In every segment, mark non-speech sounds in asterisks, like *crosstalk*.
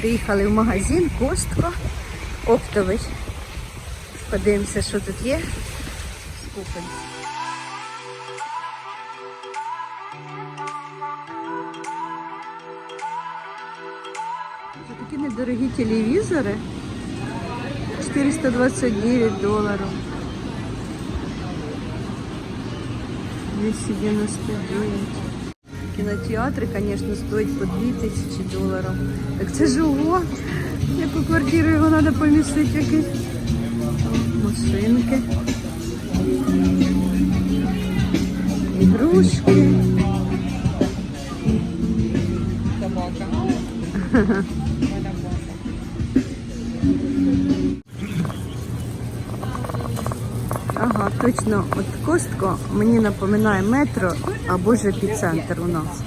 Приїхали в магазин Костко оптовий. Подивимося, що тут є. Скупимося. Це такі недорогі телевізори. 429 доларів. 299. Кінотеатри, звісно, стоять по 2000 доларів. Так це ж ого! Яку квартиру його треба помістити якісь Машинки. Ігрушки. Ага, *laughs* точно, от Костко мені напоминає метро або ж епіцентр у нас.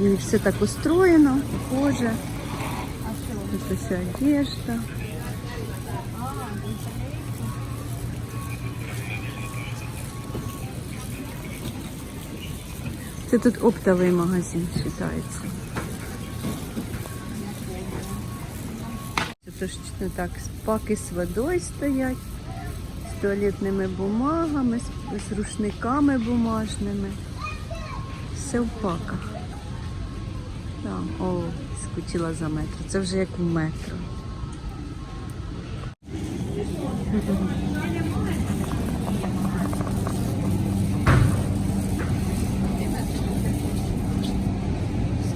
І все так устроєно, похоже. Тут вся одежда. Це тут оптовий магазин вважається. Це точно так, паки з водою стоять, туалетними бумагами, з, рушниками бумажними. Все в паках. Так, о, скучила за метро. Це вже як в метро.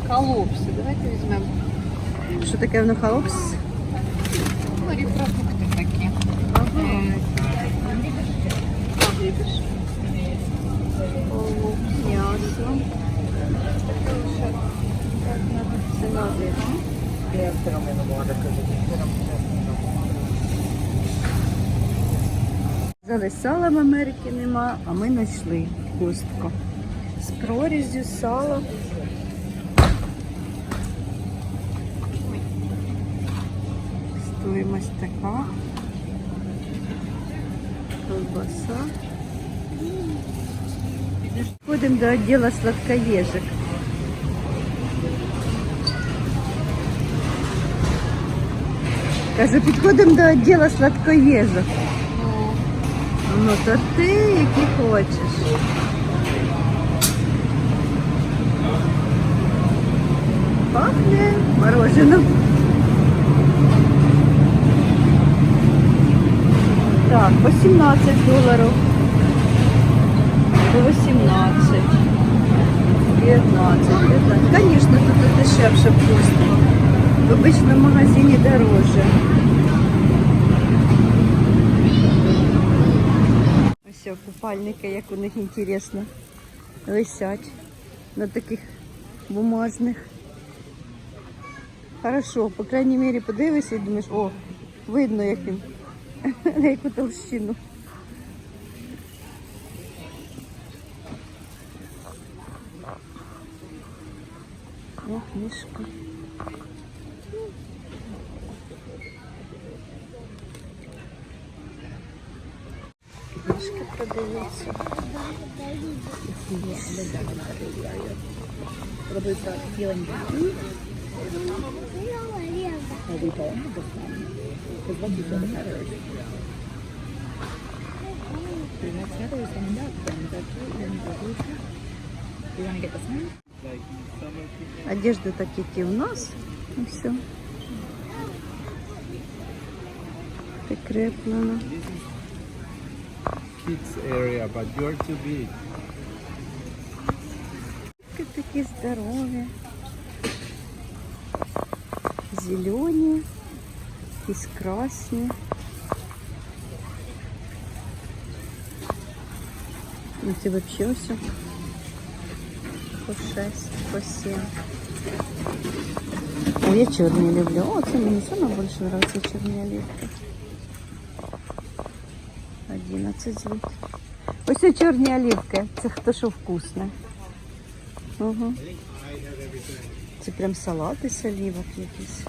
Скалопси. Давайте візьмемо Що таке воно хаопс? морепродукти такі. Глібиш. М'ясо. Ціна Взяли сала в Америці нема, а ми знайшли костку. З прорізю сало. Стоїмость така. Колбаса. Ходимо до відділу сладкоежек. Кажу, підходимо до відділу сладкоежок. Ну, торти, які хочеш. Пахне мороженым. Так, по 17 доларів. По 18. 15. 15. Конечно, тут дешевше вкусно. В обычном магазине дороже. Ось купальники, як у них інтересно висять на таких бумажних. Хорошо, по крайней мере, подивишся і думаєш, о, видно, як він, *laughs* на яку толщину. книжка. Книжки продаються. You want to get this one? Одежда так, як і у нас. І все. Прикреплено. kids area, but you're too big. Такі такі здорові. Зелені, якісь красні. Ну, це вообще все. По 6, по 7. О, я чорні люблю. О, це мені саме більше подобається чорні оливки. 11 звук. Ось чорні оливки. Це хто що вкусне. Угу. Це прям салати з олівок якісь.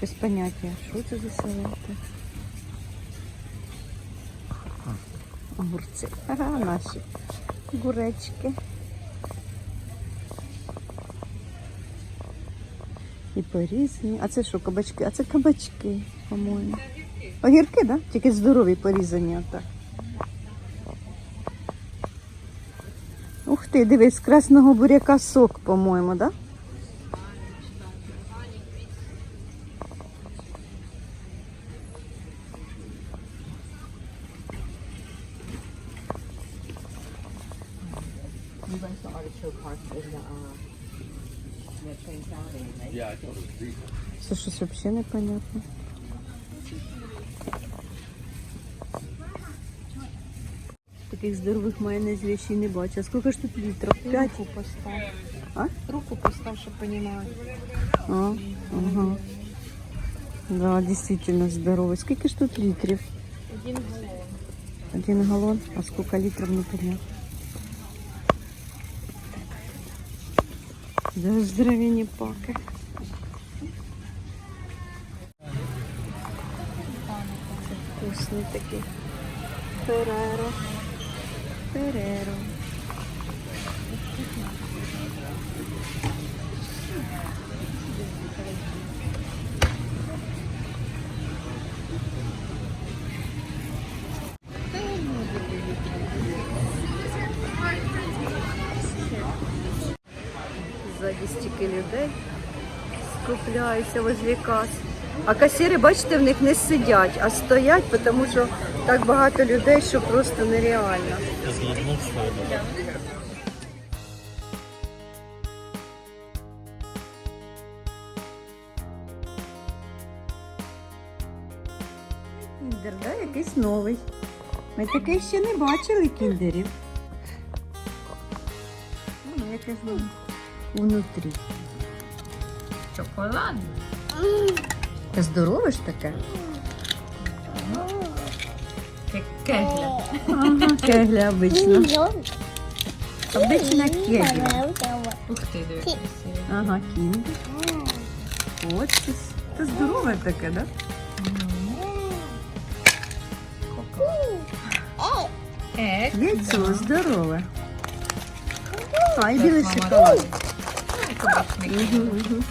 Без поняття, що це за салати? огурці. Ага, наші гуречки. І порізані. А це що кабачки? А це кабачки, по-моєму. Огірки, так? Да? Тільки здорові порізані так. Ух ти, дивись, красного буряка сок, по-моєму, так? Да? You guys saw artichoke parts in the, uh, the train salad, right? Yeah, I thought it was three. Це щось взагалі непонятно. Таких здорових майонезів я ще й не бачу. А скільки ж тут літрів? П'ять? Руку поставь. А? Руку поставь, чтобы понимать. А, ага. Да, действительно здоровий. Скільки ж тут літрів? Один галлон. Один галон, а сколько литров непонятно. Да здоровение паки. Вкусный такие. Thank Ферреро. Ззаді стільки людей скупляються возле кас. А касіри, бачите, в них не сидять, а стоять, тому що так багато людей, що просто нереально. Кіндер, да? Якийсь новий. Ми такий ще не бачили кіндерів. Ну, яке воно внутрі. Шоколад. Та здорове ж таке? Кегля. Ага, кегля обично. Обична кегля. Ух ты, диви, красиво. Ага, кіндер. Ось це здорове таке, да? Ек. Яйцо здорове. А, і білий мама, шоколад. Кабачник. Угу, угу.